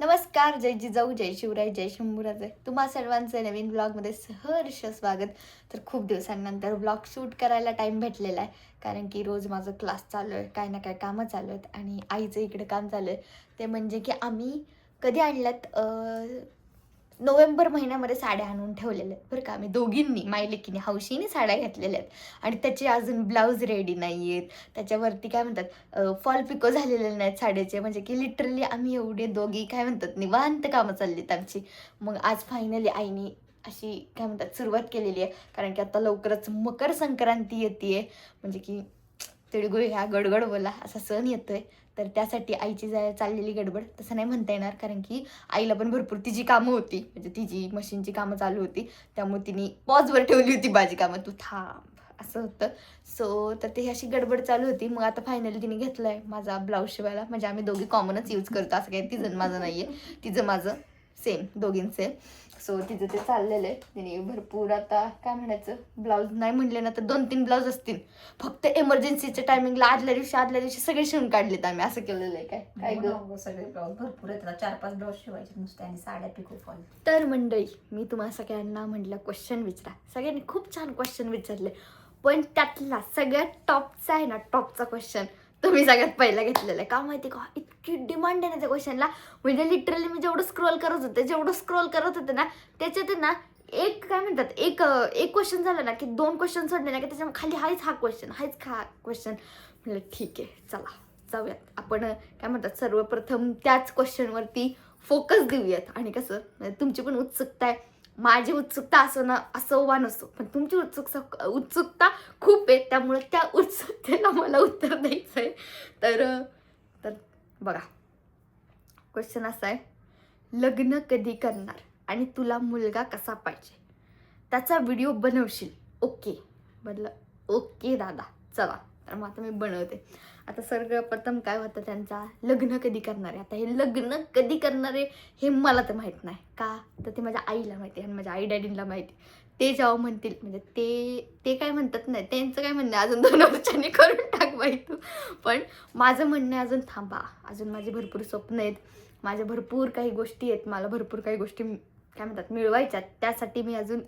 नमस्कार जय जिजाऊ जय शिवराय जय शंभूराजे. तुम्हा सर्वांचं नवीन ब्लॉगमध्ये सहर्ष स्वागत. तर खूप दिवसांनंतर ब्लॉग शूट करायला टाईम भेटलेला आहे कारण की रोज माझं क्लास चालू आहे काय ना काय कामं चालू आहेत आणि आईचं इकडे काम चालू आहे. ते म्हणजे की आम्ही कधी आणल्यात नोव्हेंबर महिन्यामध्ये साड्या आणून ठेवलेल्या आहेत बरं का. आम्ही दोघींनी मायलेकीने हौशीने साड्या घेतलेल्या आहेत. आणि त्याचे अजून ब्लाऊज रेडी नाही आहेत त्याच्यावरती काय म्हणतात फॉल पिको झालेले नाहीत साड्याचे. म्हणजे की लिटरली आम्ही एवढे दोघी काय म्हणतात निवांत कामं चालली आहेत आमची. मग आज फायनली आईने अशी काय म्हणतात सुरुवात केलेली आहे. कारण की आता लवकरच मकर संक्रांती येते म्हणजे की तिळगुळ ह्या गडगड बोला असा सण येतोय. तर त्यासाठी आईची जा चाललेली गडबड तसं नाही म्हणता येणार कारण की आईला पण भरपूर तिची कामं होती. म्हणजे तिची मशीनची कामं चालू होती. त्यामुळे तिने पॉजवर ठेवली होती माझी कामं. तू थांब असं होतं. सो तर ते अशी गडबड चालू होती. मग आता फायनली तिने घेतलं आहे माझा ब्लाऊज शिवायला. म्हणजे आम्ही दोघी कॉमनच यूज करतो. असं काही तिचं माझं नाही आहे तिचं माझं. सेम दोघींचे. सो तिचं ते चाललेलं आहे. तिने भरपूर आता काय म्हणायचं ब्लाऊज नाही म्हणले ना तर दोन तीन ब्लाऊज असतील. फक्त एमर्जन्सीच्या टायमिंगला आदल्या दिवशी आदल्या दिवशी सगळे शिवून काढलेत आम्ही. असं केलेलं आहे काय? काय हो ग? हो, सगळे ब्लाऊज भरपूर आहेत. चार पाच ब्लाऊज शिवायचे नुसते आणि साड्या पिको फॉल तर मंडळी मी तुम्हाला सगळ्यांना म्हटलं क्वेश्चन विचारा. सगळ्यांनी खूप छान क्वेश्चन विचारले. पण त्यातला सगळ्यात टॉपचा आहे ना टॉपचा क्वेश्चन तुम्ही सगळ्यात पहिला घेतलेला आहे. का माहिती का? इतकी डिमांड आहे ना त्या क्वेश्चनला म्हणजे लिटरली मी जेवढं स्क्रोल करत होते जेवढं स्क्रोल करत होते ना त्याच्यात ना एक काय म्हणतात एक एक क्वेश्चन झालं ना की दोन क्वेश्चन सोडले ना की त्याच्याखाली हाच हा क्वेश्चन हाच हा क्वेश्चन म्हटलं ठीक आहे चला जाऊयात. आपण काय म्हणतात सर्वप्रथम त्याच क्वेश्चनवरती फोकस देऊयात. आणि कसं म्हणजे तुमची पण उत्सुकता आहे. माझी उत्सुकता असो ना असो वा नसो पण तुमची उत्सुकता उत्सुकता खूप आहे त्यामुळे त्या उत्सुकतेला मला उत्तर द्यायचं आहे तर तर बघा. क्वेश्चन असा आहे. लग्न कधी करणार आणि तुला मुलगा कसा पाहिजे? त्याचा व्हिडिओ बनवशील. ओके म्हटलं ओके दादा. चला. तर मग आता मी बनवते. आता सर्वप्रथम काय होतं त्यांचा? लग्न कधी करणार आहे? आता हे लग्न कधी करणार आहे हे मला तर माहीत नाही. का? तर ते माझ्या आईला माहिती आहे आणि माझ्या आई डॅडीला माहिती आहे. ते जेव्हा म्हणतील म्हणजे ते ते काय म्हणतात नाही त्यांचं काय म्हणणं आहे, अजून दोन वर्षांनी करून टाक बाई तू. पण माझं म्हणणं अजून थांबा. अजून माझे भरपूर स्वप्न आहेत. माझ्या भरपूर काही गोष्टी आहेत. मला भरपूर काही गोष्टी काय म्हणतात मिळवायच्या त्यासाठी मी अजून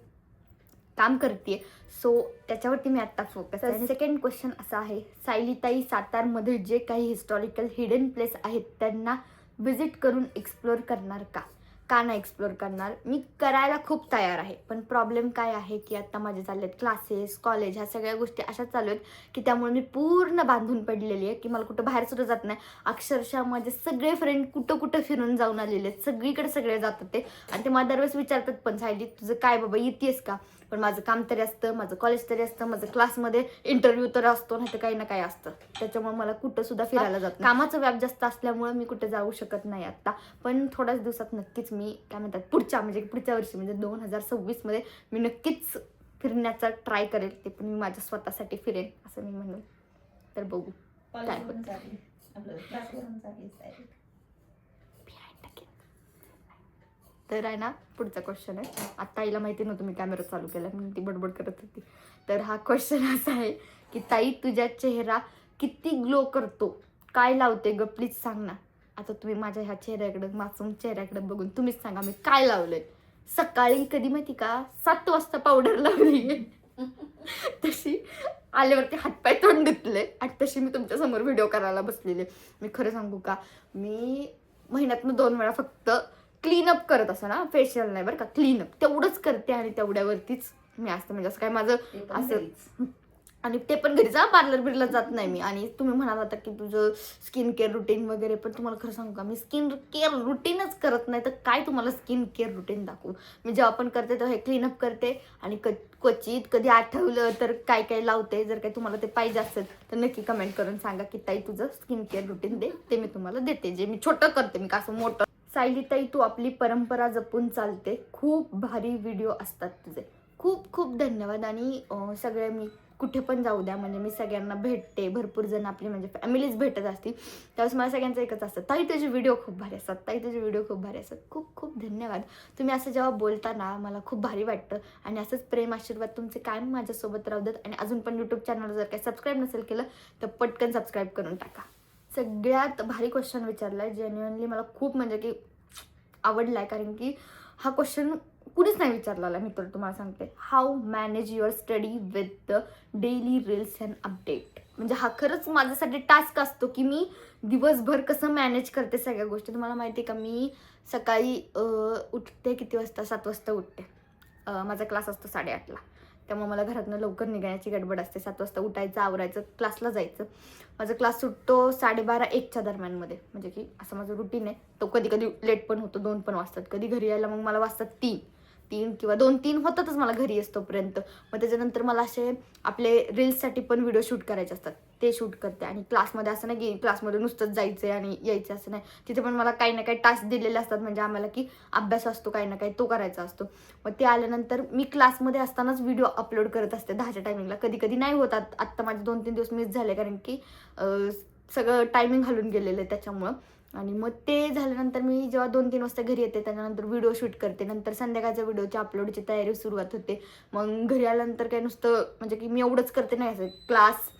काम करते सो त्याच्यावरती मी आत्ता फोकस आहे. सेकंड क्वेश्चन असा आहे. सायलीताई सातारमध्ये जे काही हिस्टॉरिकल हिडन प्लेस आहेत त्यांना विजिट करून एक्सप्लोअर करणार का? का नाही एक्सप्लोअर करणार? मी करायला खूप तयार आहे. पण प्रॉब्लेम काय आहे की आता माझे चालले आहेत क्लासेस कॉलेज ह्या सगळ्या गोष्टी अशा चालू आहेत की त्यामुळे मी पूर्ण बांधून पडलेली आहे की मला कुठं बाहेर सुद्धा जात नाही. अक्षरशः माझे सगळे फ्रेंड कुठं कुठं फिरून जाऊन आलेले आहेत. सगळीकडे सगळे जातात ते. आणि ते मला दरवेळेस विचारतात पण सायली तुझं काय बाबा येतेस का? पण माझं काम तरी असतं माझं कॉलेज तरी असतं माझं क्लासमध्ये इंटरव्ह्यू तर असतो नाही तर काही ना काही असतं. त्याच्यामुळे मला कुठं सुद्धा फिरायला जात. कामाचा व्याप जास्त असल्यामुळे मी कुठे जाऊ शकत नाही आता पण थोड्याच दिवसात नक्कीच मी काय म्हणतात पुढच्या म्हणजे पुढच्या वर्षी म्हणजे दोन हजार सव्वीसमध्ये मी नक्कीच फिरण्याचा ट्राय करेल. ते पण मी माझ्या स्वतःसाठी फिरेन असं मी म्हणून. तर बघू. काय कॉलेजवरून चालली आपलं क्लासवरून चालली साडी. तर आहे ना पुढचा क्वेश्चन आहे. आता आईला माहिती नव्हतं मी कॅमेरा चालू केला म्हणून ती बडबड करत होती. तर हा क्वेश्चन असा आहे की ताई तुझ्या चेहरा किती ग्लो करतो? काय लावते ग? प्लीज सांग ना. आता तुम्ही माझ्या ह्या चेहऱ्याकडे मासूम चेहऱ्याकडे बघून तुम्हीच सांगा मी काय लावलंय? सकाळी कधी माहिती का सात वाजता पावडर लावली. तशी आल्यावरती हातपाय तोंड धुतले आणि तशी मी तुमच्यासमोर व्हिडिओ करायला बसलेले मी खरं सांगू का मी महिन्यातनं दोन वेळा फक्त क्लीनअप करत असं ना फेशियल नाही बरं का क्लीनअप तेवढंच करते आणि तेवढ्यावरतीच मी असते. म्हणजे असं काय माझं असं-. आणि ते पण घरी जा पार्लर बिरला जात नाही मी. आणि तुम्ही म्हणाला होता की तुझं स्किन केअर रुटीन वगैरे पण तुम्हाला खरं सांगू का मी स्किन केअर रुटीनच करत नाही. तर काय तुम्हाला स्किन केअर रुटीन दाखवू? मी जेव्हा पण करते तेव्हा हे क्लीनअप करते. आणि क क्वचित कधी आठवलं तर काय काय लावते जर काही तुम्हाला ते पाहिजे असेल तर नक्की कमेंट करून सांगा की ताई तुझं स्किन केअर रुटीन दे. ते मी तुम्हाला देते. जे मी छोटं करते मी का असं मोठं सायलीताई तू आपली परंपरा जपून चालते. खूप भारी व्हिडिओ असतात तुझे. खूप खूप धन्यवाद. आणि सगळे मी कुठे पण जाऊ द्या म्हणजे मी सगळ्यांना भेटते. भरपूर जण आपली म्हणजे फॅमिलीज भेटत असतील. त्यावेळेस मला सगळ्यांचं एकच असतं. ताई तुझे व्हिडिओ खूप भारी असतात. ताई तुझे व्हिडिओ खूप भारी असतात. खूप खूप धन्यवाद. तुम्ही असं जेव्हा बोलता ना मला खूप भारी वाटतं. आणि असंच प्रेम आशीर्वाद तुमचे कायम माझ्यासोबत राहू देत. आणि अजून पण यूट्यूब चॅनल जर काही सबस्क्राईब नसेल केलं तर पटकन सबस्क्राईब करून टाका. सगळ्यात भारी क्वेश्चन विचारलाय. जेन्युअनली मला खूप म्हणजे की आवडला आहे कारण की हा क्वेश्चन कुणीच नाही विचारलेला मी तर तुम्हाला सांगते. How manage your study with the daily reels and update म्हणजे हा खरंच माझ्यासाठी टास्क असतो की मी दिवसभर कसं मॅनेज करते सगळ्या गोष्टी. तुम्हाला माहिती आहे का मी सकाळी उठते किती वाजता? सात वाजता उठते. माझा क्लास असतो साडेआठला. त्यामुळे मला घरातनं लवकर निघण्याची गडबड असते. सात वाजता उठायचं आवरायचं क्लासला जायचं. माझा क्लास सुटतो साडेबारा एकच्या दरम्यानमध्ये. म्हणजे की असं माझं रुटीन आहे. तो कधी कधी लेट पण होतो दोन पण वाजतात. कधी घरी यायला मग मला वाजतात तीन. तीन किंवा दोन तीन होतातच मला घरी असतोपर्यंत मग त्याच्यानंतर मला असे आपले रील्ससाठी पण व्हिडिओ शूट करायचे असतात. ते शूट करते आणि क्लासमध्ये असं नाही की क्लासमध्ये नुसतंच जायचं आहे आणि यायचं असं नाही. तिथे पण मला काही ना काही टास्क दिलेले असतात. म्हणजे आम्हाला की अभ्यास असतो काही ना काही तो करायचा असतो. मग ते आल्यानंतर मी क्लासमध्ये असतानाच व्हिडिओ अपलोड करत असते दहाच्या टायमिंगला कधी कधी नाही होतात आत्ता माझे दोन तीन दिवस मिस झाले कारण की सगळं टायमिंग घालून गेलेलं आहे त्याच्यामुळं. आणि मग ते झाल्यानंतर मी जेव्हा दोन तीन वाजता घरी येते त्याच्यानंतर व्हिडिओ शूट करते. नंतर संध्याकाळच्या व्हिडिओच्या अपलोडची तयारी सुरुवात होते. मग घरी आल्यानंतर काय नुसतं म्हणजे की मी एवढंच करते नाही असं क्लास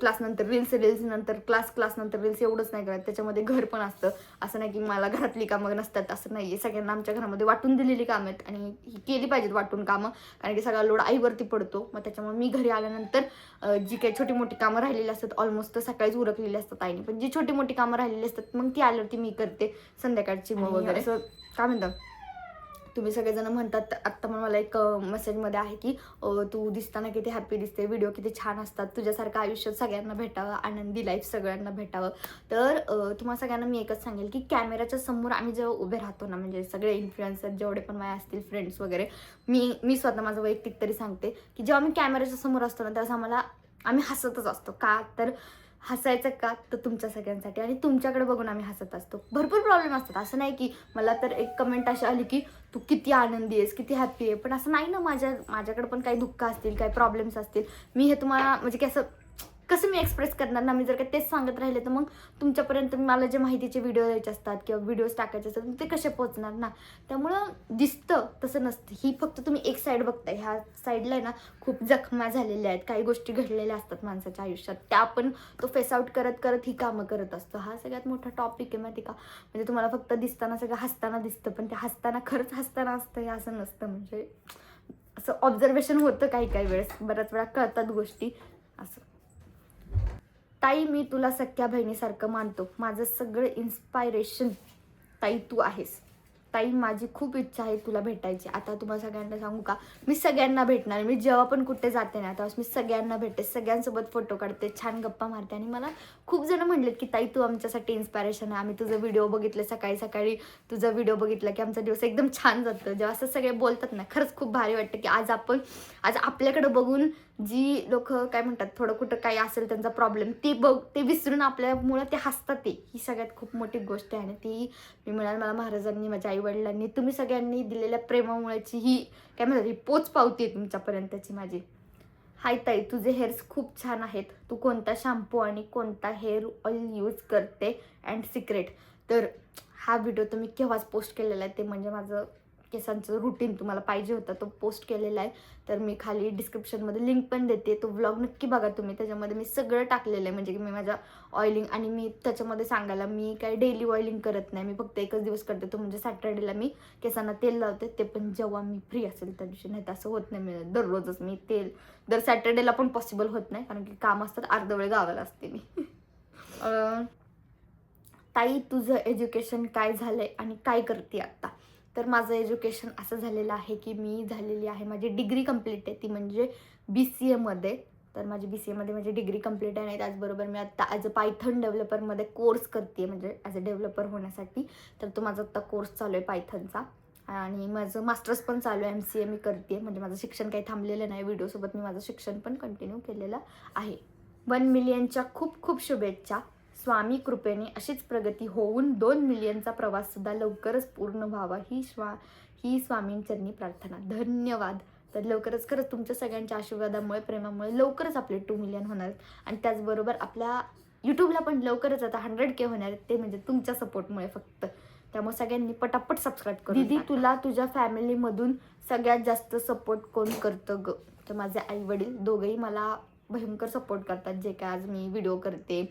क्लास नंतर रील्स रील्स नंतर क्लास क्लास नंतर रील्स एवढंच नाही करत. त्याच्यामध्ये घर पण असतं. असं नाही की मला घरातली कामं नसतात. असं नाही आहे सगळ्यांना आमच्या घरामध्ये वाटून दिलेली कामं आहेत आणि ही केली पाहिजेत वाटून कामं. कारण की सगळा लोड आईवरती पडतो. मग त्याच्यामुळे मी घरी आल्यानंतर जी काही छोटी मोठी कामं राहिलेली असतात ऑलमोस्ट तर सकाळीच उरकलेली असतात आईने. पण जी छोटी मोठी कामं राहिलेली असतात मग ती आल्यावरती मी करते. संध्याकाळची मग वगैरे. असं काय म्हणतात तुम्ही सगळेजण म्हणतात आत्ता पण मला एक मेसेजमध्ये आहे की तू दिसताना किती हॅपी दिसते व्हिडिओ किती छान असतात तुझ्यासारखं आयुष्य सगळ्यांना भेटावं आनंदी लाईफ सगळ्यांना भेटावं. तर तुम्हाला सगळ्यांना मी एकच सांगेल की कॅमेऱ्याच्या समोर आम्ही जेव्हा उभे राहतो ना म्हणजे सगळे इन्फ्लुएन्सर जेवढे पण माझे असतील फ्रेंड्स वगैरे मी मी स्वतः माझं वैयक्तिक तरी सांगते की जेव्हा आम्ही कॅमेऱ्याच्या समोर असतो ना त्यावेळेस आम्हाला आम्ही हसतच असतो. का? तर हसायचं का? तर तुमच्या सगळ्यांसाठी. आणि तुमच्याकडे बघून आम्ही हसत असतो. भरपूर प्रॉब्लेम असतात. असं नाही की मला तर एक कमेंट अशी आली की तू किती आनंदी आहेस किती हॅप्पी आहे. पण असं नाही ना माझ्या माझ्याकडे पण काही दुःख असतील काही प्रॉब्लेम्स असतील. मी हे तुम्हाला म्हणजे की असं कसं मी एक्सप्रेस करणार? ना मी जर का तेच सांगत राहिले तर मग तुमच्यापर्यंत मला जे माहितीचे व्हिडिओ द्यायचे असतात किंवा व्हिडिओज टाकायचे असतात ते कसे पोहोचणार ना? त्यामुळं दिसतं तसं नसतं. ही फक्त तुम्ही एक साईड बघताय. ह्या साईडला आहे ना खूप जखमा झालेल्या आहेत. काही गोष्टी घडलेल्या असतात माणसाच्या आयुष्यात. त्या आपण तो फेस आउट करत करत ही कामं करत असतो. हा सगळ्यात मोठा टॉपिक आहे माहिती का? म्हणजे तुम्हाला फक्त दिसताना सगळं हसताना दिसतं पण ते हसताना खरंच हसताना असतं हे असं नसतं. म्हणजे असं ऑब्झर्वेशन होतं काही काही वेळेस. बऱ्याच वेळा कळतात गोष्टी. असं. ताई मी तुला सख्या बहिणीसारखं मानतो. माझं सगळं इन्स्पायरेशन ताई तू आहेस. ताई माझी खूप इच्छा आहे तुला भेटायची. आता तुम्हाला सगळ्यांना सांगू का? मी सगळ्यांना भेटणार. मी जेव्हा पण कुठे जाते ना तेव्हा मी सगळ्यांना भेटते. सगळ्यांसोबत फोटो काढते छान गप्पा मारते. आणि मला खूप जण म्हणलेत की ताई तू आमच्यासाठी इन्स्पायरेशन आहे. आम्ही तुझं व्हिडिओ बघितलं सकाळी सकाळी. तुझा व्हिडिओ बघितला की आमचा दिवस एकदम छान जातं. जेव्हा असं सगळे बोलतात ना खरंच खूप भारी वाटतं की आज आपण आज आपल्याकडे बघून जी लोक काय म्हणतात थोडं कुठं काही असेल त्यांचा प्रॉब्लेम ते बघ ते विसरून आपल्यामुळं ते हसतात ते. ही सगळ्यात खूप मोठी गोष्ट आहे आणि ती मी म्हणाल मला महाराजांनी माझ्या आईवडिलांनी तुम्ही सगळ्यांनी दिलेल्या प्रेमामुळेची ही काय म्हणतात ही पोच पावती आहे तुमच्यापर्यंतची माझी. हाय ताई तुझे हेअर्स खूप छान आहेत. तू कोणता शॅम्पू आणि कोणता हेअर ऑइल यूज करते अँड सिक्रेट तर हा व्हिडिओ तुम्ही केव्हाच पोस्ट केलेला आहे ते म्हणजे माझं केसांचं रुटीन तुम्हाला पाहिजे होता तो पोस्ट केलेला आहे. तर मी खाली डिस्क्रिप्शनमध्ये लिंक पण देते. तो व्लॉग नक्की बघा तुम्ही. त्याच्यामध्ये मी सगळं टाकलेलं आहे. म्हणजे की मी माझा ऑइलिंग आणि मी त्याच्यामध्ये सांगायला मी काय डेली ऑइलिंग करत नाही. मी फक्त एकच दिवस करते. तो म्हणजे सॅटर्डेला मी केसांना तेल लावते. ते पण जेव्हा मी फ्री असेल त्या दिवशी. नाही तर असं होत नाही. मी दररोजच मी तेल. दर सॅटर्डेला पण पॉसिबल होत नाही. कारण की काम असतात अर्ध वेळ गावाला असते मी. ताई तुझं एज्युकेशन काय झालंय आणि काय करते आत्ता तर माझं एज्युकेशन असं झालेलं आहे की मी झालेली आहे. माझी डिग्री कंप्लीट आहे ती म्हणजे बी सी एमध्ये तर माझी बी सी एमध्ये माझी डिग्री कंप्लीट आहे आणि त्याचबरोबर मी आत्ता ॲज अ पायथन डेव्हलपरमध्ये कोर्स करते म्हणजे ॲज अ डेव्हलपर होण्यासाठी. तर तो माझा आत्ता कोर्स चालू आहे पायथनचा आणि माझं मास्टर्स पण चालू आहे एम सी ए मी करते म्हणजे माझं शिक्षण काही थांबलेलं नाही व्हिडिओसोबत मी माझं शिक्षण पण कंटिन्यू केलेलं आहे. वन मिलियनच्या खूप खूप शुभेच्छा. स्वामी कृपेने अशीच प्रगती होऊन दोन मिलियनचा प्रवास सुद्धा लवकरच पूर्ण व्हावा ही स्वा ही स्वामींचरणी प्रार्थना. धन्यवाद. तर लवकरच खरंच तुमच्या सगळ्यांच्या आशीर्वादामुळे प्रेमामुळे लवकरच आपले टू मिलियन होणार. आहेत आणि त्याचबरोबर आपल्या यूट्यूबला पण लवकरच आता हंड्रेड के होणार आहेत ते म्हणजे तुमच्या सपोर्टमुळे फक्त. त्यामुळे सगळ्यांनी पटापट सबस्क्राईब करू दीदी तुला तुझ्या फॅमिलीमधून सगळ्यात जास्त सपोर्ट कोण करतं ग? तर माझे आई वडील दोघंही मला भयंकर सपोर्ट करतात. जे काय आज मी व्हिडिओ करते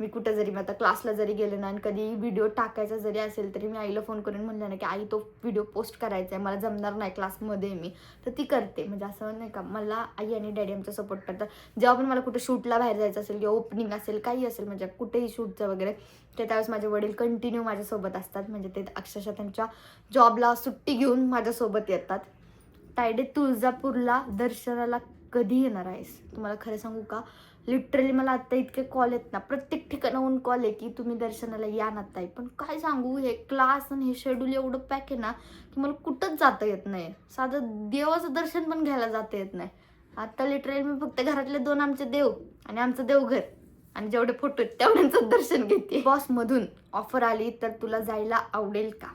मी कुठं जरी मी आता क्लासला जरी गेले ना आणि कधी व्हिडिओ टाकायचा जरी असेल तरी मी आईला फोन करून म्हणलं ना की आई तो व्हिडिओ पोस्ट करायचा आहे मला जमणार नाही क्लासमध्ये मी. तर ती करते. म्हणजे असं नाही का मला आई आणि डॅडी आमचा सपोर्ट करतात. जेव्हा पण मला कुठं शूटला बाहेर जायचं असेल किंवा ओपनिंग असेल काही असेल म्हणजे कुठेही शूटचं वगैरे ते त्यावेळेस माझे वडील कंटिन्यू माझ्यासोबत असतात. म्हणजे ते अक्षरशः त्यांच्या जॉबला सुट्टी घेऊन माझ्यासोबत येतात. तायडे तुळजापूरला दर्शनाला कधी येणार आहेस? तुम्हाला खरं सांगू का? लिटरली मला आत्ता इतके कॉल आहेत ना. प्रत्येक ठिकाणाहून कॉल आहे की तुम्ही दर्शनाला या ना ताई. पण काय सांगू हे क्लास आणि हे शेड्यूल एवढं पॅक आहे ना की मला कुठंच जाता येत नाही. साधं देवाचं दर्शन पण घ्यायला जाता येत नाही. आत्ता लिटरली मी फक्त घरातले दोन आमचे देव आणि आमचं देवघर. आणि जेवढे फोटो आहेत तेवढ्यांचं दर्शन घेते. बॉसमधून ऑफर आली तर तुला जायला आवडेल का?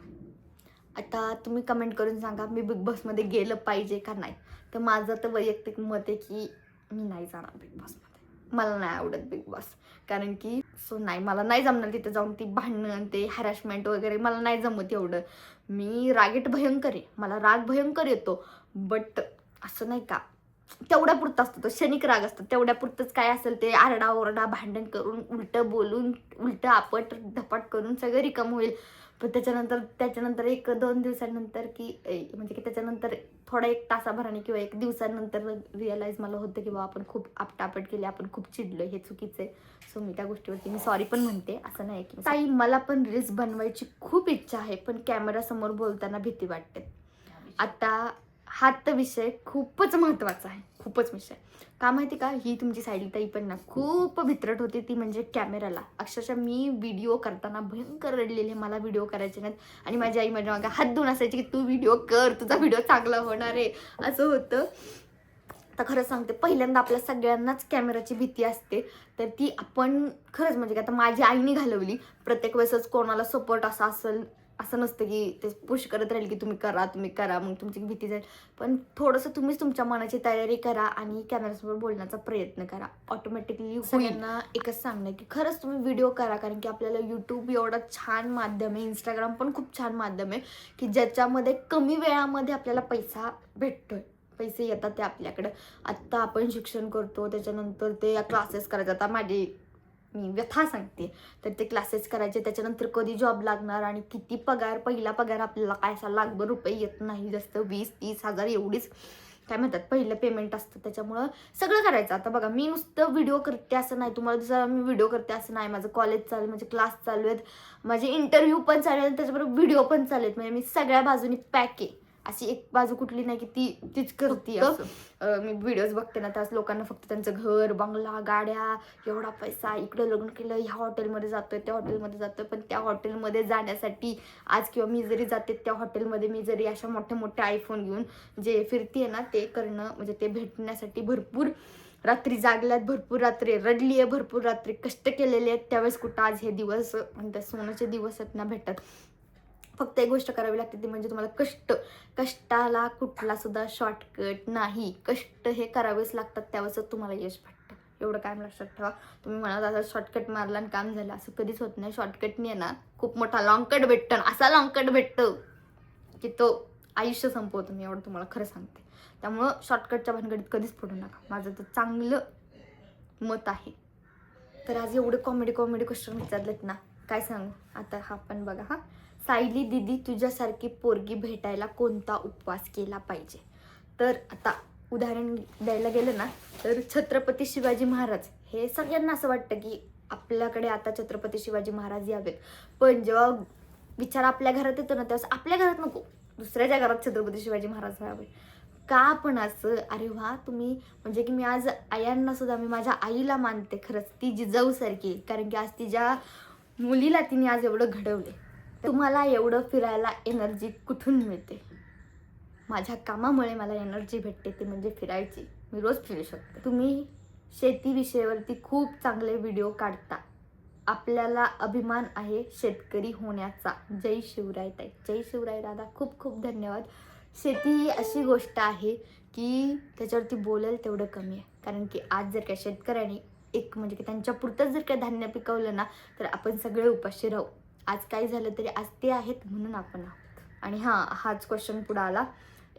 आता तुम्ही कमेंट करून सांगा मी बिग बॉसमध्ये गेलं पाहिजे का नाही? तर माझं तर वैयक्तिक मत आहे की मी नाही जाणार बिग बॉसमध्ये मला नाही आवडत बिग बॉस कारण की सो नाही मला नाही जमणार तिथे जाऊन ती भांडणं ते हॅरॅसमेंट वगैरे मला नाही जमत एवढं. मी रागेट भयंकर आहे. मला राग भयंकर येतो. बट असं नाही का तेवढ्या पुरतं असतो तो. क्षणिक राग असतो. तेवढ्या पुरतंच काय असेल ते आरडा ओरडा भांडण करून उलटं बोलून उलटं आपट धपाट करून सगळं रिकम होईल. पण त्याच्यानंतर त्याच्यानंतर एक दोन दिवसानंतर की म्हणजे की त्याच्यानंतर थोडा एक तासाभराने किंवा एक दिवसानंतर रिअलाईज मला होतं की बाबा आपण खूप आपटापट केली आपण खूप चिडलो हे चुकीचं आहे. सो मी त्या गोष्टीवरती मी सॉरी पण म्हणते असं नाही की ताई मला पण रील्स बनवायची खूप इच्छा आहे पण कॅमेरासमोर बोलताना भीती वाटते. आता हा तर विषय खूपच महत्त्वाचा आहे. खूपच विषय. का माहिती का? ही तुमची साईड ताई पण ना खूप भित्रट होती ती म्हणजे कॅमेराला. अक्षरशः मी व्हिडिओ करताना भयंकर रडलेले मला व्हिडिओ करायचे नाहीत. आणि माझी आई माझ्या मागे हात धुवून असायची की तू व्हिडिओ कर. तुझा व्हिडिओ चांगला होणार आहे. असं होतं. तर खरंच सांगते पहिल्यांदा आपल्या सगळ्यांनाच कॅमेराची भीती असते. तर ती आपण खरंच म्हणजे आता माझी आईने घालवली. प्रत्येक वेळेसच कोणाला सपोर्ट असा असेल असं नसतं की ते पुश करत राहील की तुम्ही करा तुम्ही करा मग तुमची भीती जाईल. पण थोडंसं तुम्हीच तुमच्या मनाची तयारी करा आणि कॅमेऱ्यासमोर बोलण्याचा प्रयत्न करा. ऑटोमॅटिकली सगळ्यांना एकच सांगणं की खरंच तुम्ही व्हिडिओ करा कारण की आपल्याला यूट्यूब एवढं छान माध्यम आहे इंस्टाग्राम पण खूप छान माध्यम आहे की ज्याच्यामध्ये कमी वेळामध्ये आपल्याला पैसा भेटतोय. पैसे येतात ते आपल्याकडं. आत्ता आपण शिक्षण करतो त्याच्यानंतर ते क्लासेस करायचे. आता माझी मी व्यथा सांगते. तर ते क्लासेस करायचे त्याच्यानंतर कधी जॉब लागणार आणि किती पगार पहिला पगार आपल्याला काय असा लाखभर रुपये येत नाही जास्त वीस तीस हजार एवढीच. काय म्हणतात पहिलं पेमेंट असतं त्याच्यामुळं सगळं करायचं. आता बघा मी नुसतं व्हिडिओ करते असं नाही. तुम्हाला जसं मी व्हिडिओ करते असं नाही. माझं कॉलेज चालू आहे माझे क्लास चालू आहेत. माझे इंटरव्ह्यू पण चालू आहेत त्याच्याबरोबर व्हिडिओ पण चालू आहेत. म्हणजे मी सगळ्या बाजूनी पॅक आहे. अशी एक बाजू कुठली नाही की ती तीच करते मी व्हिडिओज बघते ना त्याच लोकांना फक्त त्यांचं घर बंगला गाड्या एवढा पैसा इकडे लग्न केलं ह्या हॉटेलमध्ये जातोय त्या हॉटेलमध्ये जातोय पण त्या हॉटेलमध्ये जाण्यासाठी आज किंवा मी जरी जाते त्या हॉटेलमध्ये मी जरी अशा मोठ्या मोठ्या आयफोन घेऊन जे फिरते ना ते करणं म्हणजे ते भेटण्यासाठी भरपूर रात्री जागल्यात भरपूर रात्री रडली आहे भरपूर रात्री कष्ट केलेले आहेत त्यावेळेस कुठं आज हे दिवस म्हणतात सोन्याचे दिवस आहेत ना भेटत. फक्त एक गोष्ट करावी लागते ती म्हणजे तुम्हाला कष्ट कष्टाला कुठला सुद्धा शॉर्टकट नाही. कष्ट हे करावेच लागतात त्यावेळेस तुम्हाला यश भेटतं. एवढं काय लक्षात ठेवा. तुम्ही म्हणत आता शॉर्टकट मारला आणि काम झालं. असं कधीच होत नाही. शॉर्टकटने येणार खूप मोठा लॉंग कट भेटतं असा लॉंग कट भेटतं की तो आयुष्य संपवतो. मी एवढं तुम्हाला खरं सांगते. त्यामुळं शॉर्टकटच्या भानगडीत कधीच पडू नका. माझं तर चांगलं मत आहे. तर आज एवढे कॉमेडी कॉमेडी क्वेश्चन विचारलेत ना. काय सांगू? आता हा पण बघा हा. सायली दिदी तुझ्यासारखी पोरगी भेटायला कोणता उपवास केला पाहिजे? तर आता उदाहरण द्यायला गेलं ना तर छत्रपती शिवाजी महाराज. हे सगळ्यांना असं वाटतं की आपल्याकडे आता छत्रपती शिवाजी महाराज यावेत. पण जेव्हा विचार आपल्या घरात येतो ना तेव्हा आपल्या घरात नको. दुसऱ्याच्या घरात छत्रपती शिवाजी महाराज व्हावे का पण असं? अरे वा तुम्ही म्हणजे की मी आज आयांना सुद्धा मी माझ्या आईला मानते खरंच. ती जिजाऊसारखी कारण की आज तिच्या मुलीला तिने आज एवढं घडवले तुम्हाला एवढं फिरायला एनर्जी कुठून मिळते? माझ्या कामामुळे मला एनर्जी भेटते ती म्हणजे फिरायची. मी रोज फिरू शकते. तुम्ही शेतीविषयावरती खूप चांगले व्हिडिओ काढता. आपल्याला अभिमान आहे शेतकरी होण्याचा. जय शिवराय ताई. जय शिवराय दादा. खूप खूप धन्यवाद. शेती ही अशी गोष्ट आहे की त्याच्यावरती बोलेल तेवढं कमी आहे. कारण की आज जर काय शेतकऱ्यांनी एक म्हणजे की त्यांच्या पुरतंच जर काय धान्य पिकवलं ना तर आपण सगळे उपाशी राहू. आज काय झालं तरी आज ते आहेत म्हणून आपण आहोत. आणि हां हाच क्वेश्चन पुढे आला.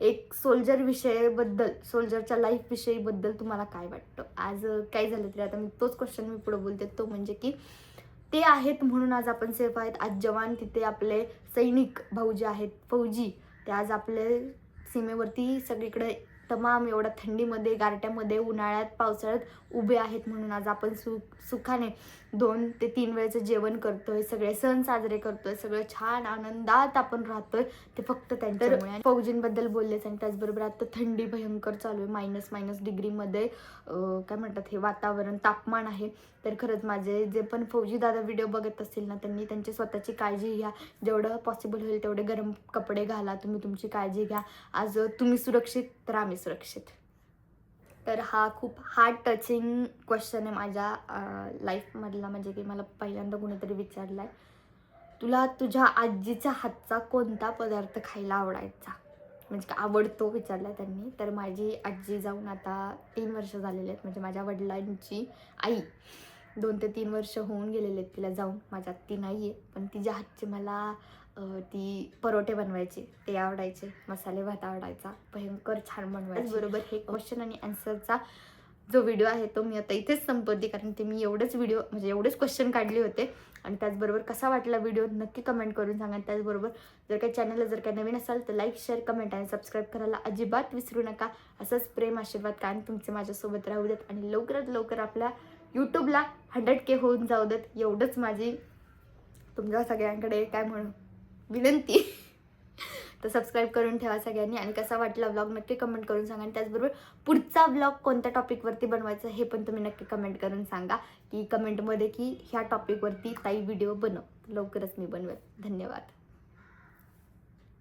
एक सोल्जर विषयाबद्दल सोल्जरच्या लाईफ विषयीबद्दल तुम्हाला काय वाटतं? आज काय झालं तरी आता मी तोच क्वेश्चन मी पुढे बोलते. तो म्हणजे की ते आहेत म्हणून आज आपण सेफ आहेत. आज जवान तिथे आपले सैनिक भाऊ जे आहेत फौजी. ते आज आपले सीमेवरती सगळीकडे तमाम एवढ्या थंडीमध्ये गारट्यामध्ये उन्हाळ्यात पावसाळ्यात उभे आहेत म्हणून आज आपण सुख सुखाने दोन ते तीन वेळेचं जेवण करतोय सगळे सण साजरे करतोय सगळं छान आनंदात आपण राहतोय. ते फक्त त्यांच्यामुळे. आणि फौजींबद्दल बोललेच आणि त्याचबरोबर आता थंडी भयंकर चालू आहे मायनस मायनस डिग्रीमध्ये काय म्हणतात हे वातावरण तापमान आहे. तर खरंच माझे जे पण फौजी दादा व्हिडिओ बघत असतील ना त्यांनी त्यांची स्वतःची काळजी घ्या. जेवढं पॉसिबल होईल तेवढे गरम कपडे घाला तुम्ही तुमची काळजी घ्या. आज तुम्ही सुरक्षित तर आम्ही सुरक्षित. तर हा खूप हार्ट टचिंग क्वेश्चन आहे माझ्या लाईफमधला म्हणजे की मला पहिल्यांदा कुणीतरी विचारला आहे तुला तुझ्या आजीच्या हातचा कोणता पदार्थ खायला आवडायचा? म्हणजे का आवडतो विचारला त्यांनी. तर माझी आजी जाऊन आता तीन वर्ष झालेली आहेत. म्हणजे माझ्या वडिलांची आई दोन ते तीन वर्ष होऊन गेलेले आहेत तिला जाऊन. माझ्या ती नाही आहे पण तिच्या हातची मला ती परोठे बनवायचे ते आवडायचे मसाले भात आवडायचा भयंकर छान बनवायचे. बरोबर. हे क्वेश्चन आणि आन्सरचा जो व्हिडिओ आहे तो मी आता इथेच संपवते कारण ते मी एवढेच व्हिडिओ म्हणजे एवढेच क्वेश्चन काढले होते. आणि त्याचबरोबर कसा वाटला व्हिडिओ नक्की कमेंट करून सांगा. आणि त्याचबरोबर जर काही चॅनलला जर काही नवीन असाल तर लाईक शेअर कमेंट आणि सबस्क्राईब करायला अजिबात विसरू नका. असंच प्रेम आशीर्वाद कायम तुमचे माझ्यासोबत राहू देत. आणि लवकरात लवकर आपल्या यूट्यूबला हंड्रेड के होऊन जाऊ देत. एवढंच माझी तुमच्या सगळ्यांकडे काय म्हणू विनंती. तर सबस्क्राईब करून ठेवा सगळ्यांनी आणि कसा वाटला ब्लॉग नक्की कमेंट करून सांगा आणि त्याचबरोबर पुढचा ब्लॉग कोणत्या टॉपिकवरती बनवायचा हे पण तुम्ही नक्की कमेंट करून सांगा. की कमेंटमध्ये की ह्या टॉपिकवरती ताई व्हिडिओ बनव. लवकरच मी बनवेल. धन्यवाद.